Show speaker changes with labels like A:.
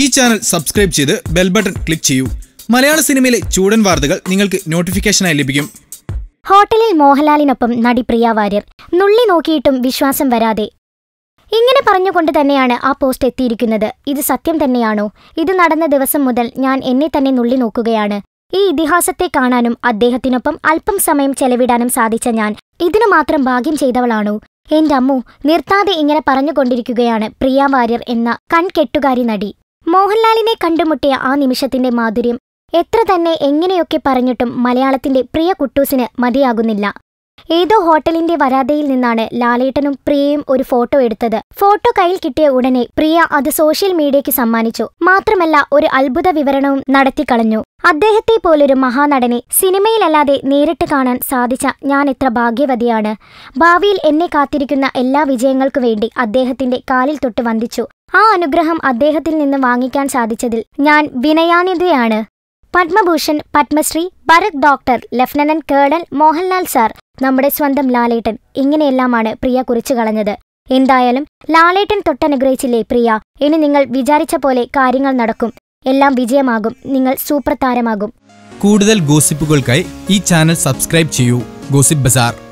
A: ഈ channel subscribe ചെയ്ത് bell button click ചെയ്യൂ. മലയാള സിനിമയിലെ ചൂടൻ വാർത്തകൾ നിങ്ങൾക്ക് നോട്ടിഫിക്കേഷനായി ലഭിക്കും.
B: ഹോട്ടലിൽ മോഹൻലാലിനൊപ്പം നടി പ്രിയ വാര്യർ. നുള്ളി നോക്കിയിട്ടും വിശ്വാസം വരാതെ. ഇങ്ങനെ പറഞ്ഞുകൊണ്ട് തന്നെയാണ് ആ പോസ്റ്റ് എത്തിയിരിക്കുന്നത്. ഇത് സത്യം തന്നെയാണോ? ഇത് നടന്ന ദിവസം മുതൽ ഞാൻ എന്നെ തന്നെ നുള്ളി നോക്കുകയാണ്. ഈ ഇതിഹാസത്തെ കാണാനും അദ്ദേഹത്തിനൊപ്പം അല്പം സമയം ചെലവിടാനും സാധിച്ച ഞാൻ. ഇതിനു മാത്രം ഭാഗ്യം ചെയ്തവളാണോ? എന്റെ അമ്മു നിർത്താതെ ഇങ്ങനെ പറഞ്ഞുകൊണ്ടിരിക്കുകയാണ് പ്രിയ വാര്യർ എന്ന കൺകെട്ടുകാരി നടി. മോഹൻലാലിനെ കണ്ടുമുട്ടിയ ആ നിമിഷത്തിന്റെ മാധുര്യം എത്ര തന്നെ എങ്ങനെയൊക്കെ പറഞ്ഞിട്ടും മലയാളത്തിന്റെ പ്രിയ കുട്ടൂസിന് മതിയാകുന്നില്ല. ഏതോ ഹോട്ടലിന്റെ വരാതയിൽ നിന്നാണ് ലാലേട്ടനും പ്രിയയും ഒരു ഫോട്ടോ എടുത്തത്. ഫോട്ടോ കയ്യിൽ കിട്ടിയ ഉടനെ പ്രിയ അത് സോഷ്യൽ മീഡിയയ്ക്ക് സമ്മാനിച്ചു. മാത്രമല്ല ഒരു അത്ഭുത വിവരണവും നടത്തിക്കളഞ്ഞു അദ്ദേഹത്തെ പോലൊരു മഹാനടനെ സിനിമയിലല്ലാതെ നേരിട്ട് കാണാൻ സാധിച്ച ഞാൻ എത്ര ഭാഗ്യവതിയാണ്. ഭാവിയിൽ എന്നെ കാത്തിരിക്കുന്ന എല്ലാ വിജയങ്ങൾക്കു വേണ്ടി അദ്ദേഹത്തിന്റെ കാലിൽ തൊട്ട് വന്ദിച്ചു. ആ അനുഗ്രഹം അദ്ദേഹത്തിൽ നിന്ന് വാങ്ങിക്കാൻ സാധിച്ചതിൽ ഞാൻ വിനയാനിതയാണ്. Padma Bhushan Padma Shri Bharat doctor lieutenant colonel Mohanlal sir നമ്മുടെ സ്വന്തം ലാലേട്ടൻ. ഇങ്ങനെയെല്ലാമാണ് പ്രിയ കുറിച്ചു കളഞ്ഞത്. എന്തായാലും ലാലേട്ടൻ തൊട്ടനുഗ്രഹിച്ചില്ലേ പ്രിയ? ഇനി നിങ്ങൾ വിചാരിച്ച പോലെ കാര്യങ്ങൾ നടക്കും. എല്ലാം വിജയമാകും. നിങ്ങൾ സൂപ്പർ താരമാകും.
A: കൂടുതൽ ഗോസിപ്പുകൾക്കായി ഈ ചാനൽ സബ്സ്ക്രൈബ് ചെയ്യൂ. Gossip bazaar.